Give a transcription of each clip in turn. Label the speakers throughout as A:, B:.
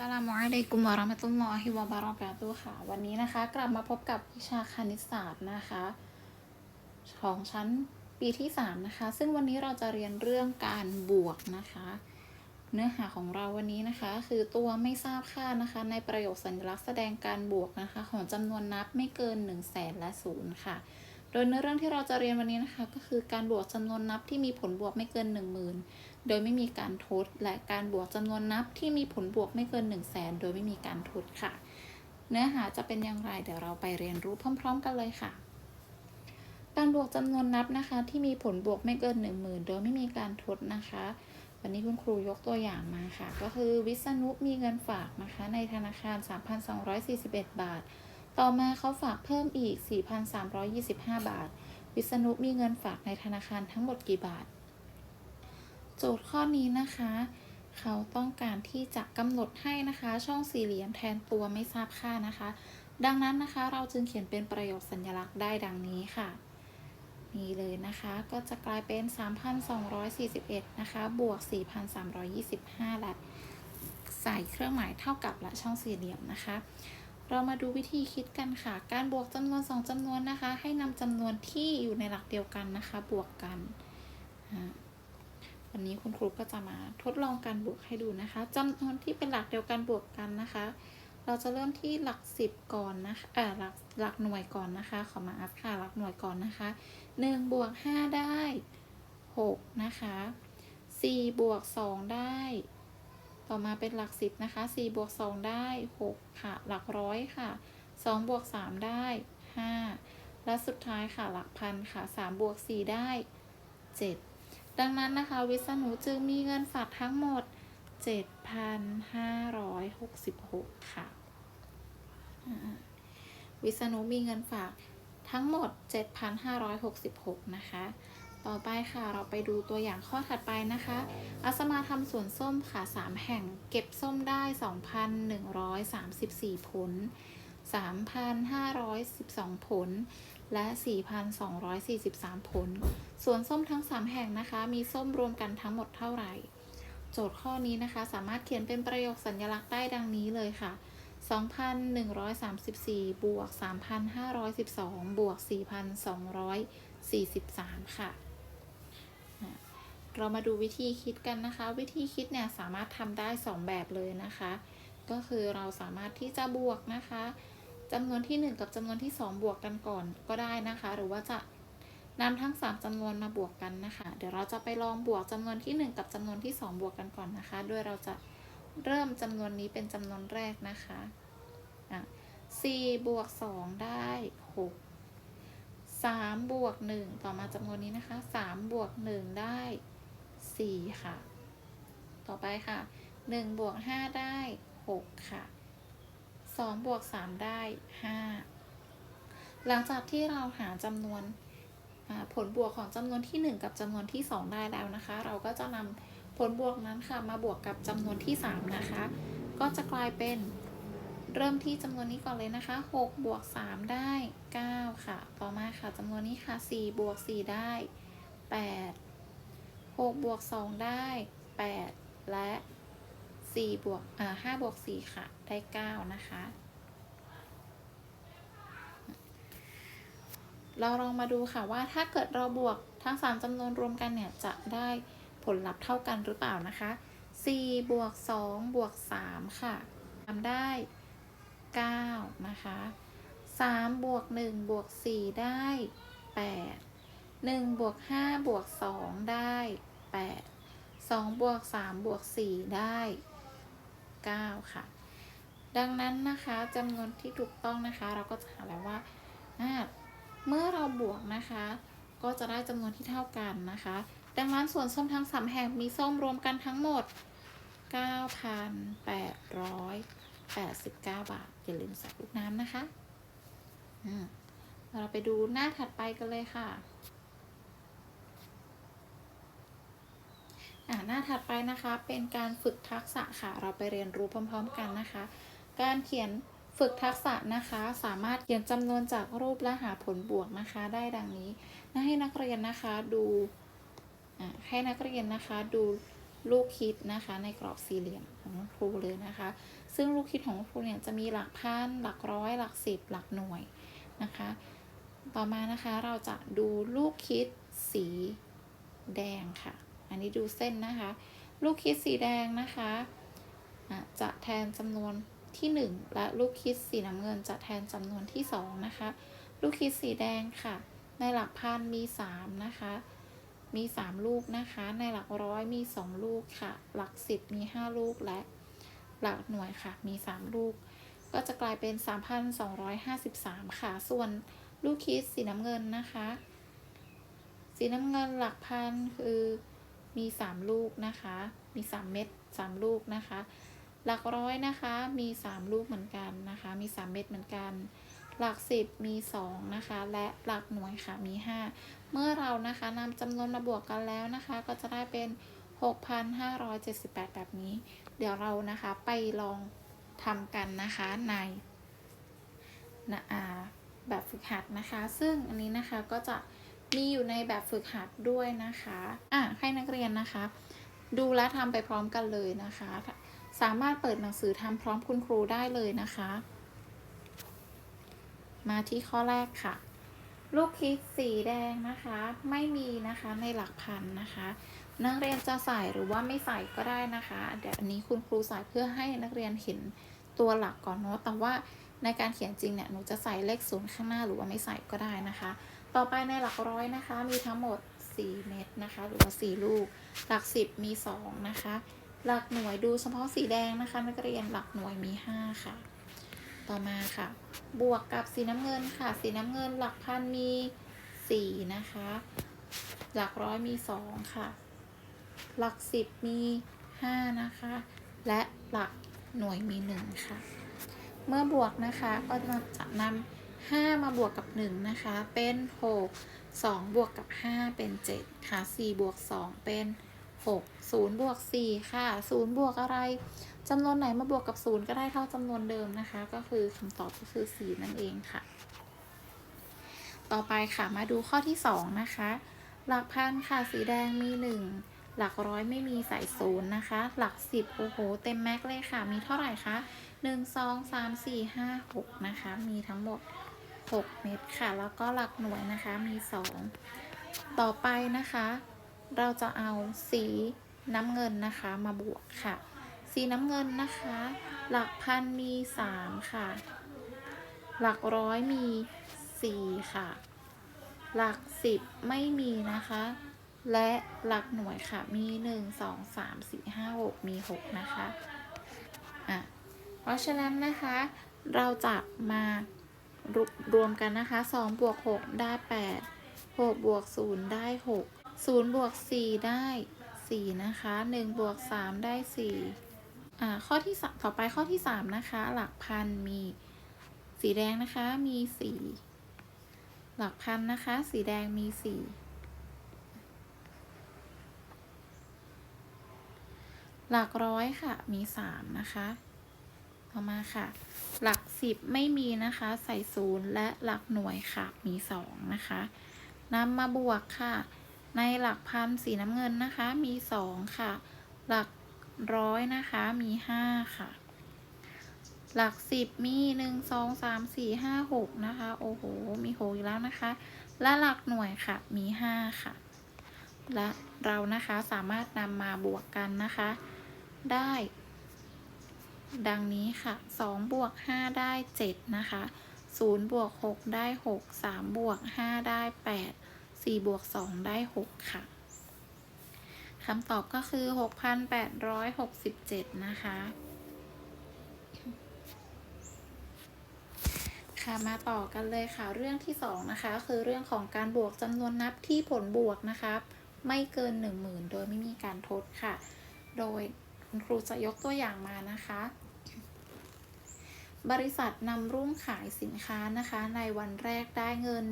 A: สลามุอะลัยกุมวะเราะมะตุลลอฮิวะบะเราะกาตุค่ะ วันนี้นะคะ กลับมาพบกับวิชาคณิตศาสตร์นะคะ ของชั้นปีที่ 3 นะคะ ซึ่งวันนี้เราจะเรียนเรื่องการบวกนะคะ เนื้อหาของเราวันนี้นะคะ คือตัวไม่ทราบค่านะคะ ในประโยคสัญลักษณ์แสดงการบวกนะคะ ของจำนวนนับไม่เกิน1 0 0 0 0แสนและศูนย์ค่ะ โดยเนื้อเรื่องที่เราจะเรียนวันนี้นะคะก็คือการบวกจำนวนนับที่มีผลบวกไม่เกิน 10,000 โดยไม่มีการทด และการบวกจำนวนนับที่มีผลบวกไม่เกิน 1 0 0 0 0แสนโดยไม่มีการทดค่ะ เนื้อหาจะเป็นอย่างไรเดี๋ยวเราไปเรียนรู้พร้อม ๆ กันเลยค่ะ การบวกจำนวนนับนะคะที่มีผลบวกไม่เกิน 10,000 โดยไม่มีการทดนะคะ วันนี้คุณครูยกตัวอย่างมาค่ะ ก็คือวิษณุมีเงินฝากนะคะในธนาคาร 3,241 บาท ต่อมาเขาฝากเพิ่มอีก 4,325 บาท วิษณุมีเงินฝากในธนาคารทั้งหมดกี่บาท โจทย์ข้อนี้นะคะ เขาต้องการที่จะกำหนดให้นะคะ ช่องสี่เหลี่ยมแทนตัวไม่ทราบค่านะคะ ดังนั้นนะคะเราจึงเขียนเป็นประโยคสัญลักษณ์ได้ดังนี้ค่ะนี่เลยนะคะก็จะกลายเป็น 3,241 นะคะ บวก 4,325 และใส่เครื่องหมายเท่ากับและช่องสี่เหลี่ยมนะคะ เรามาดูวิธีคิดกันค่ะ การบวกจำนวน 2จำนวนนะคะ ให้นำจำนวนที่อยู่ในหลักเดียวกันนะคะ บวกกันวันนี้คุณครูก็จะมาทดลองการบวกให้ดูนะคะจำนวนที่เป็นหลักเดียวกันบวกกันนะคะ เราจะเริ่มที่หลักสิบก่อนนะคะเออหลักหลักหน่วยก่อนนะคะ ขอมาอัพค่ะหลักหน่วยก่อนนะคะหนึ่งบวกห้าได้หกนะคะสี่บวกสองได้ ต่อมาเป็นหลักสิบนะคะสี่บวกสองได้หกค่ะ หลักร้อยค่ะสองบวกสามได้ห้าและสุดท้ายค่ะหลักพันค่ะสามบวกสี่ได้เจ็ดดังนั้นนะคะ วิษณุจึงมีเงินฝากทั้งหมด 7,566 ค่ะอ่าวิษณุมีเงินฝากทั้งหมด 7,566 นะคะ ต่อไปค่ะ เราไปดูตัวอย่างข้อถัดไปนะคะอาสมาทำสวนส้มค่ะ 3 แห่งเก็บส้มได้ 2,134 ผล 3,512 ผล และ 4,243 ผลส่วนส้มทั้ง 3 แห่งนะคะ มีส้มรวมกันทั้งหมดเท่าไหร่ โจทย์ข้อนี้นะคะ สามารถเขียนเป็นประโยคสัญลักษณ์ได้ดังนี้เลยค่ะ2,134 บวก 3,512 บวก 4,243 ค่ะอะ เรามาดูวิธีคิดกันนะคะ วิธีคิดเนี่ยสามารถทำได้ 2 แบบเลยนะคะ ก็คือเราสามารถที่จะบวกนะคะจำนวนที่ 1 กับจำนวนที่ 2 บวกกันก่อนก็ได้นะคะ หรือว่าจะนำทั้ง 3จำนวนมาบวกกันนะคะ เดี๋ยวเราจะไปลองบวกจำนวนที่ 1 กับจำนวนที่ 2 บวกกันก่อนนะคะโดยเราจะเริ่มจำนวนนี้เป็นจำนวนแรกนะคะอะ4บวก2ได้6 3บวก1ต่อมาจำนวนนี้นะคะ3บวก1ได้ 4 ค่ะ ต่อไปค่ะ 1 บวก 5 ได้ 6 ค่ะ 2 บวก 3 ได้ 5 หลังจากที่เราหาจำนวนผลบวกของจำนวนที่ 1 กับจำนวนที่ 2 ได้แล้วนะคะ เราก็จะนำผลบวกนั้นค่ะ มาบวกกับจำนวนที่ 3 นะคะ ก็จะกลายเป็นเริ่มที่จำนวนนี้ก่อนเลยนะคะ 6 บวก 3 ได้ 9 ค่ะ ต่อมาค่ะจำนวนนี้ค่ะ 4 บวก 4 ได้ 8 6บวก2ได้ 8 และ4บวกอ่า5บวก4ค่ะ ได้ 9 นะคะ เราลองมาดูค่ะว่าถ้าเกิดเราบวกทั้ง 3จำนวนรวมกันเนี่ย จะได้ผลลัพธ์เท่ากันหรือเปล่านะคะ4บวก2บวก3ค่ะทำได้ 9 นะคะ3บวก1บวก4ได้ 8 1บวก5บวก2ได้ 8 2บวก3บวก4ได้ 9 ค่ะ ดังนั้นนะคะจำนวนที่ถูกต้องนะคะ เราก็จะหาแล้วว่าอ่า เมื่อเราบวกนะคะ ก็จะได้จำนวนที่เท่ากันนะคะ ดังนั้นส่วนส้มทั้งสามแห่งมีส้มรวมกันทั้งหมด 9,889 บาท อย่าลืมใส่ลูกน้ำนะคะอืมเราไปดูหน้าถัดไปกันเลยค่ะ อ่า หน้าถัดไปนะคะเป็นการฝึกทักษะค่ะ เราไปเรียนรู้พร้อม ๆ กันนะคะ การเขียนฝึกทักษะนะคะ สามารถเขียนจำนวนจากรูปและหาผลบวกนะคะ ได้ดังนี้นะให้นักเรียนนะคะดูอ่าให้นักเรียนนะคะดูลูกคิดนะคะในกรอบสี่เหลี่ยมของครูเลยนะคะ ซึ่งลูกคิดของครูเนี่ยจะมีหลักพันหลักร้อยหลักสิบหลักหน่วยนะคะ ต่อมานะคะเราจะดูลูกคิดสีแดงค่ะ อันนี้ดูเส้นนะคะ ลูกคิดสีแดงนะคะจะแทนจำนวนที่ 1 และลูกคิดสีน้ำเงินจะแทนจำนวนที่ 2 นะคะ ลูกคิดสีแดงค่ะ ในหลักพันมี 3 นะคะ มี 3 ลูกนะคะ ในหลักร้อยมี 2 ลูกค่ะ หลัก 10 มี 5 ลูกและหลักหน่วยค่ะ มี 3 ลูก ก็จะกลายเป็น 3,253 ค่ะ ส่วนลูกคิดสีน้ำเงินนะคะ สีน้ำเงินหลักพันคือ มี 3 ลูกนะคะ มี 3 เม็ด3ลูกนะคะ หลักร้อยนะคะมี 3 ลูกเหมือนกันนะคะ มี 3 เม็ดเหมือนกัน หลัก 10 มี 2 นะคะ และหลักหน่วยค่ะมี 5 เมื่อเรานะคะนำจำนวนมาบวกกันแล้วนะคะ ก็จะได้เป็น 6,578 แบบนี้ เดี๋ยวเรานะคะไปลองทำกันนะคะในนะอ่าแบบฝึกหัดนะคะ ซึ่งอันนี้นะคะก็จะ มีอยู่ในแบบฝึกหัดด้วยนะคะอะให้นักเรียนนะคะ ดูและทำไปพร้อมกันเลยนะคะ สามารถเปิดหนังสือทำพร้อมคุณครูได้เลยนะคะ มาที่ข้อแรกค่ะ ลูกคิดสีแดงนะคะ ไม่มีนะคะในหลักพันนะคะ นักเรียนจะใส่หรือว่าไม่ใส่ก็ได้นะคะเดี๋ยวอันนี้คุณครูใส่เพื่อให้นักเรียนเห็นตัวหลักก่อนเนาะแต่ว่าในการเขียนจริงเนี่ยหนูจะใส่เลขศูนย์ข้างหน้าหรือว่าไม่ใส่ก็ได้นะคะ ต่อไปในหลักร้อยนะคะ มีทั้งหมด 4 เม็ดนะคะ หรือว่า 4 ลูก หลัก 10 มี 2 นะคะ หลักหน่วยดูเฉพาะสีแดงนะคะนักเรียนหลักหน่วยมี 5 ค่ะ ต่อมาค่ะ บวกกับสีน้ำเงินค่ะ สีน้ำเงินหลักพันมี 4 นะคะ หลักร้อยมี 2 ค่ะ หลัก 10 มี 5 นะคะ และหลักหน่วยมี 1 ค่ะ เมื่อบวกนะคะก็จะนำ 5 มาบวกกับ 1 นะคะ เป็น 6 2 บวกกับ 5 เป็น 7 ค่ะ4บวก 2 เป็น 6 0 บวก 4 ค่ะ 0 บวกอะไรจำนวนไหนมาบวกกับ 0 ก็ได้เท่าจำนวนเดิมนะคะ ก็คือคำตอบก็คือ 4 นั่นเองค่ะ ต่อไปค่ะมาดูข้อที่ 2 นะคะ หลักพันค่ะสีแดงมี 1หลักร้อยไม่มีใส่ศูนย์นะคะ หลัก10โอ้โห เต็มแม็กเลยค่ะ มีเท่าไหร่คะ1 2 3 4 5 6นะคะ มีทั้งหมด 6 เม็ดค่ะ แล้วก็หลักหน่วยนะคะมี 2 ต่อไปนะคะ เราจะเอาสีน้ำเงินนะคะมาบวกค่ะ สีน้ำเงินนะคะ หลักพันมี 3 ค่ะ หลักร้อยมี 4 ค่ะ หลัก 10 ไม่มีนะคะ และหลักหน่วยค่ะมี 1 2 3 4 5 6 มี 6 นะคะอะเพราะฉะนั้นนะคะ เราจะมา รวรวมกันนะคะ2บวก6ได้ 8 6บวก0ได้ 6 0บวก4ได้ 4 นะคะ1บวก3ได้ 4 อ่า ข้อที่สามต่อไปข้อที่ 3 นะคะ หลักพันมีสีแดงนะคะมี 4 หลักพันนะคะ สีแดงมี 4 หลักร้อยค่ะมี 3 นะคะ อมาค่ะ หลัก10ไม่มีนะคะ ใส่ศูนย์และหลักหน่วยค่ะ มี2นะคะนำมาบวกค่ะ ในหลักพันสีน้ำเงินนะคะ มี2ค่ะ หลักร้อยนะคะ มี5ค่ะ หลัก10มี1 2 3 4 5 6นะคะ โอ้โห มี6อีกแล้วนะคะ และหลักหน่วยค่ะ มี5ค่ะ และเรานะคะสามารถนำมาบวกกันนะคะ ได้ ดังนี้ค่ะ2บวก5ได้7นะคะ0บวก6ได้ 6 3บวก5ได้ 8 4บวก2ได้ 6 ค่ะคำตอบก็คือ 6,867 นะคะ ค่ะมาต่อกันเลยค่ะ เรื่องที่ 2 นะคะ คือเรื่องของการบวกจำนวนนับที่ผลบวกนะคะ ไม่เกิน 10,000 โดยไม่มีการทดค่ะ โดย คุณครูจะยกตัวอย่างมานะคะ บริษัทนำรุ่งขายสินค้านะคะ ในวันแรกได้เงิน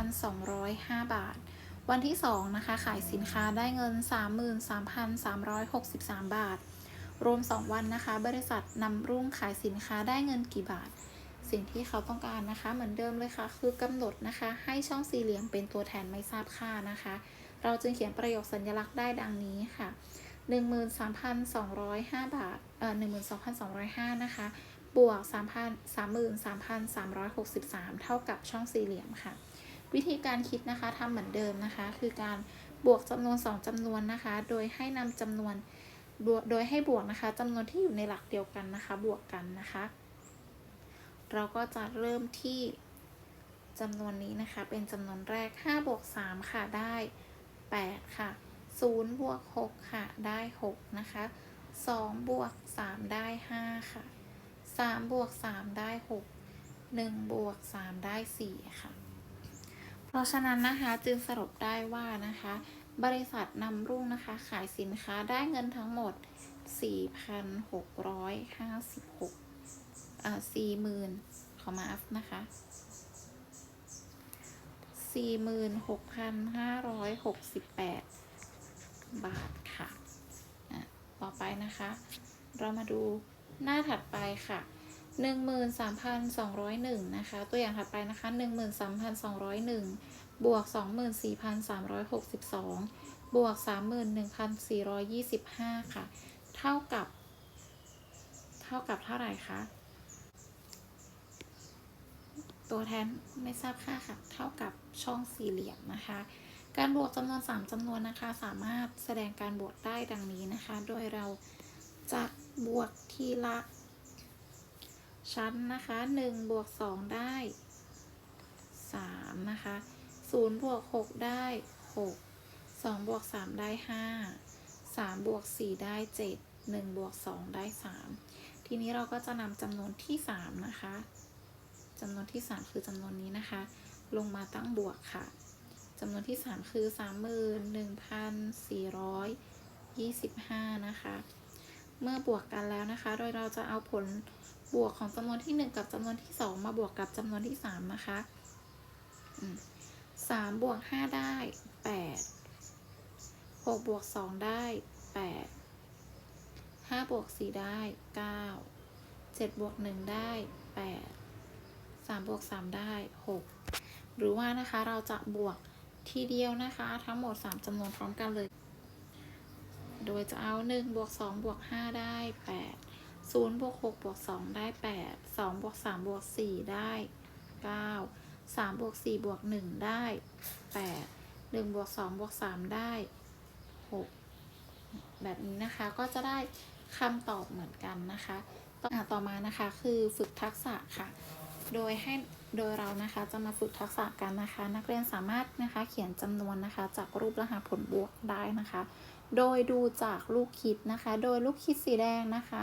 A: 13,205 บาท วันที่ 2 นะคะ ขายสินค้าได้เงิน 33,363 บาท รวม 2 วันนะคะ บริษัทนำรุ่งขายสินค้าได้เงินกี่บาทสิ่งที่เขาต้องการนะคะ เหมือนเดิมเลยค่ะ คือกำหนดนะคะ ให้ช่องสี่เหลี่ยมเป็นตัวแทนไม่ทราบค่านะคะ เราจึงเขียนประโยคสัญลักษณ์ได้ดังนี้ค่ะ หนึ่งหมื่นสามพันสองร้อยห้าบาท เอ่อหนึ่งหมื่นสองพันสองร้อยห้านะคะ บวกสามพันสามหมื่นสามพันสามร้อยหกสิบสามเท่ากับช่องสี่เหลี่ยมค่ะ วิธีการคิดนะคะทำเหมือนเดิมนะคะ คือการบวกจำนวนสองจำนวนนะคะ โดยให้นำจำนวน โดยให้บวกนะคะจำนวนที่อยู่ในหลักเดียวกันนะคะ บวกกันนะคะ เราก็จะเริ่มที่จำนวนนี้นะคะ เป็นจำนวนแรก 5 บวก 3 ค่ะ ได้ 8 ค่ะ 0บวก6ค่ะ ได้ 6 นะคะ2บวก3ได้ 5 ค่ะ3บวก3ได้ 6 1บวก3ได้ 4 ค่ะ เพราะฉะนั้นนะคะจึงสรุปได้ว่านะคะ บริษัทนำรุ่งนะคะ ขายสินค้าได้เงินทั้งหมด 4,656อ่า40,000 ขอมาอัพนะคะ46,568 บาทค่ะ ต่อไปนะคะ เรามาดูหน้าถัดไปค่ะ13,201นะคะ ตัวอย่างถัดไปนะคะ 13,201 บวก 24,362 บวก 31,425 ค่ะ เท่ากับ เท่ากับเท่าไหร่คะ ตัวแทนไม่ทราบค่าค่ะ เท่ากับช่องสี่เหลี่ยมนะคะ การบวกจำนวน 3จำนวนนะคะ สามารถแสดงการบวกได้ดังนี้นะคะ โดยเราจะบวกทีละ ชั้นนะคะ1บวก2ได้ 3 นะคะ0บวก6ได้ 6 2บวก3ได้ 5 3 บวก 4 ได้ 7 1 บวก 2 ได้ 3 ทีนี้เราก็จะนำจำนวนที่ 3 นะคะจำนวนที่ 3 คือจำนวนนี้นะคะ ลงมาตั้งบวกค่ะ จำนวนที่ 3 คือ 31,425 นะคะ เมื่อบวกกันแล้วนะคะ โดยเราจะเอาผลบวกของจำนวนที่ 1 กับจำนวนที่ 2 มาบวกกับจำนวนที่ 3 นะคะสามบวกห้าได้แปดหกบวกสองได้แปดห้าบวกสี่ได้เก้าเจ็ดบวกหนึ่งได้แปดสามบวกสามได้หกหรือว่านะคะเราจะบวก ทีเดียวนะคะ ทั้งหมดสามจำนวนพร้อมกันเลย โดยจะเอาหนึ่งบวกสองบวกห้าได้แปดศูนย์บวกหกบวกสองได้แปดสองบวกสามบวกสี่ได้เก้าสามบวกสี่บวกหนึ่งได้แปดหนึ่งบวกสองบวกสามได้หแบบนี้นะคะก็จะได้คำตอบเหมือนกันนะคะ ต่ออะต่อมานะคะคือฝึกทักษะค่ะ โดยให้โดยเรานะคะจะมาฝึกทักษะกันนะคะ นักเรียนสามารถนะคะเขียนจำนวนนะคะ จากรูปรหัสผลบวกได้นะคะ โดยดูจากลูกคิดนะคะ โดยลูกคิดสีแดงนะคะ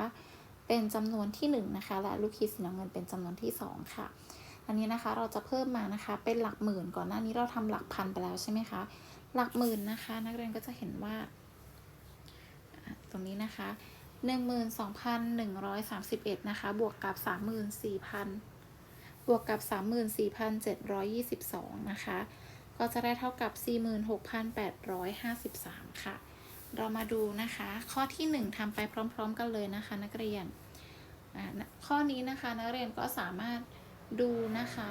A: เป็นจำนวนที่1นนะคะและลูกคิดสีน้ำเงินเป็นจำนวนที่ 2 ค่ะ อันนี้นะคะเราจะเพิ่มมานะคะเป็นหลักหมื่นก่อนหน้านี้เราทำหลักพันไปแล้วใช่ไหมคะหลักหมื่นนะคะ นักเรียนก็จะเห็นว่า ตรงนี้นะคะ 12,131นะคะบวกกับ 34,000 บวกกับ 34,722 นะคะ ก็จะได้เท่ากับ 46,853 ค่ะ เรามาดูนะคะ ข้อที่ 1ทำไปพร้อมๆ กันเลยนะคะ นักเรียนอ่าข้อนี้นะคะนักเรียนก็สามารถดูนะคะ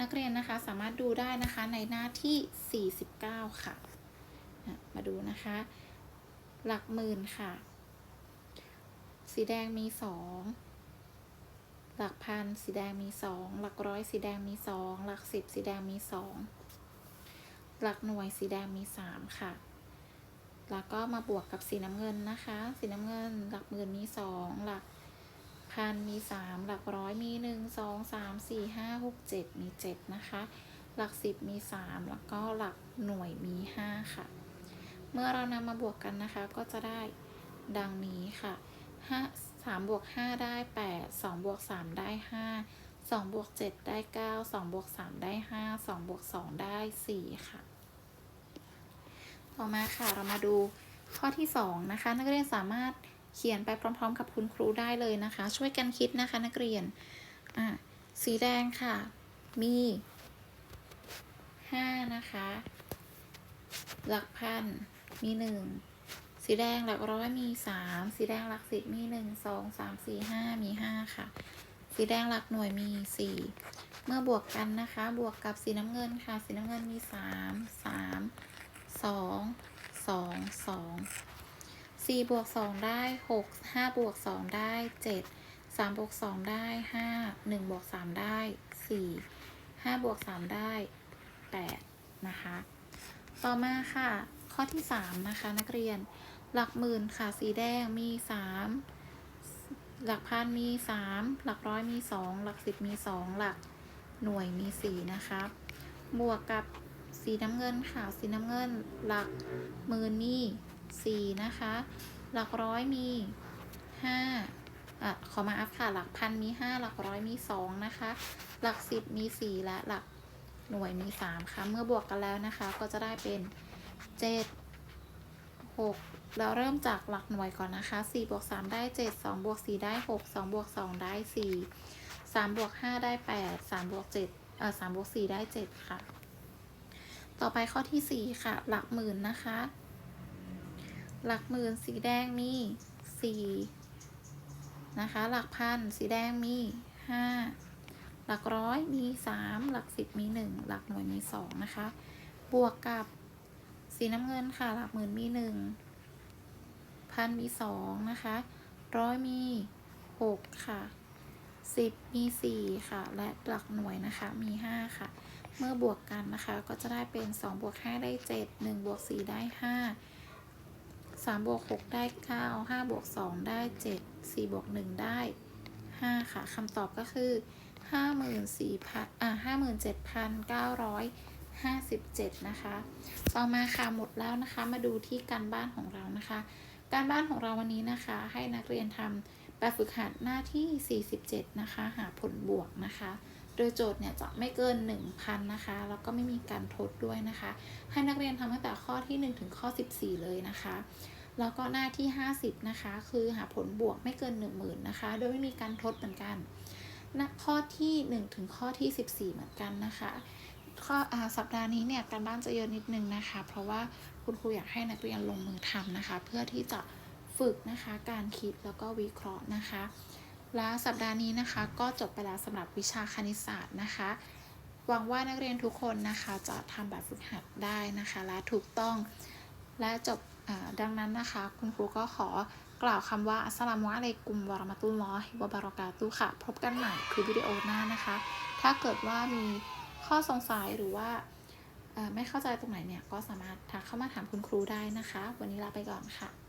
A: นักเรียนนะคะสามารถดูได้นะคะในหน้าที่ 49 ค่ะอะมาดูนะคะ หลักหมื่นค่ะ สีแดงมีสอง หลักพันสีแดงมีสองหลักร้อยสีแดงมีสองหลักสิบสีแดงมีสองหลักหน่วยสีแดงมีสามค่ะ แล้วก็มาบวกกับสีน้ำเงินนะคะ สีน้ำเงิน หลักหมื่นมีสองหลักพันมีสามหลักร้อยมีหนึ่งสองสามสี่ห้าหกเจ็ดมีเจ็ดนะคะ หลักสิบมีสามแล้วก็หลักหน่วยมีห้าค่ะ เมื่อเรานำมาบวกกันนะคะก็จะได้ดังนี้ค่ะห้า สามบวกห้าได้แปดสองบวกสามได้ห้าสองบวกเจ็ดได้เก้าสองบวกสามได้ห้าสองบวกสองได้สี่ค่ะ ต่อมาค่ะเรามาดูข้อที่สองนะคะ นักเรียนสามารถเขียนไปพร้อม ๆ กับคุณครูได้เลยนะคะ ช่วยกันคิดนะคะ นักเรียนอะสีแดงค่ะ มีห้านะคะ หลักพันมีหนึ่ง สีแดงหลักร้อยมีสามสีแดงหลักสิบมีหนึ่งสองสามสี่ห้ามีห้าค่ะ สีแดงหลักหน่วยมีสี่เมื่อบวกกันนะคะ บวกกับสีน้ำเงินค่ะ สีน้ำเงินมีสามสามสองสองสองสี่บวกสองได้หกห้าบวกสองได้เจ็ดสามบวกสองได้ห้าหนึ่งบวกสามได้สี่ห้าบวกสามได้แปดนะคะ ต่อมาค่ะ ข้อที่สามนะคะนักเรียน หลักหมื่นค่ะสีแดงมีสามหลักพันมีสามหลักร้อยมีสองหลักสิบมีสองหลักหน่วยมีสี่นะคะบวกกับสีน้ำเงินค่ะสีน้ำเงิน หลักหมื่นมีสี่นะคะ หลักร้อยมีห้าอะขอมาอัพค่ะ หลักพันมีห้าหลักร้อยมีสองนะคะ หลักสิบมีสี่และหลักหน่วยมีสามค่ะ เมื่อบวกกันแล้วนะคะ ก็จะได้เป็นเจ็ดหก เราเริ่มจากหลักหน่วยก่อนนะคะ4บวก3 ได้ 7 2บวก4ได้ 6 2บวก2 ได้ 4 3บวก5ได้ 8 3บวก7เอ่อ3บวก4ได้ 7 ค่ะ ต่อไปข้อที่ 4 ค่ะ หลักหมื่นนะคะ หลักหมื่นสีแดงมี 4 นะคะ หลักพันสีแดงมี 5 หลักร้อยมี 3 หลัก 10 มี 1 หลักหน่วยมี 2 นะคะ บวกกับสีน้ำเงินค่ะ หลักหมื่นมี 1 พันมีสองนะคะ ร้อยมีหกค่ะสิบมีสี่ค่ะ และหลักหน่วยนะคะมีห้าค่ะ เมื่อบวกกันนะคะ ก็จะได้เป็นสองบวกห้าได้เจ็ดหนึ่งบวกสี่ได้ห้าสามบวกหกได้เก้าห้าบวกสองได้เจ็ดสี่บวกหนึ่งได้ห้าค่ะคำตอบก็คือห้าหมื่นสี่พันอ่าห้าหมื่นเจ็ดพันเก้าร้อยห้าสิบเจ็ดนะคะ ต่อมาค่ะหมดแล้วนะคะ มาดูที่การบ้านของเรานะคะ การบ้านของเราวันนี้นะคะ ให้นักเรียนทำแบบฝึกหัดหน้าที่ 47 นะคะ หาผลบวกนะคะ โดยโจทย์เนี่ยจะไม่เกิน 1,000 นะคะ แล้วก็ไม่มีการทดด้วยนะคะ ให้นักเรียนทำตั้งแต่ข้อที่ 1 ถึงข้อ 14 เลยนะคะ แล้วก็หน้าที่ 50 นะคะ คือหาผลบวกไม่เกิน 10,000 นะคะ โดยไม่มีการทดเหมือนกันน้าข้อที่ 1 ถึงข้อที่ 14 เหมือนกันนะคะ ข้อสัปดาห์นี้เนี่ยการบ้านจะเยอะนิดนึงนะคะ เพราะว่าคุณครูอยากให้นักเรียนลงมือทำนะคะ เพื่อที่จะฝึกนะคะการคิดแล้วก็วิเคราะห์นะคะ และสัปดาห์นี้นะคะก็จบไปแล้วสำหรับวิชาคณิตศาสตร์นะคะ หวังว่านักเรียนทุกคนนะคะจะทำแบบฝึกหัดได้นะคะ และถูกต้องและจบดังนั้นนะคะ คุณครูก็ขอกล่าวคำว่าอัสลามุอะลัยกุมวะราะมะตุลลอฮิวะบะเรากาตุค่ะ พบกันใหม่คือวิดีโอหน้านะคะ ถ้าเกิดว่ามี ข้อสงสัยหรือว่าไม่เข้าใจตรงไหนเนี่ยก็สามารถทักเข้ามาถามคุณครูได้นะคะ วันนี้ลาไปก่อนค่ะ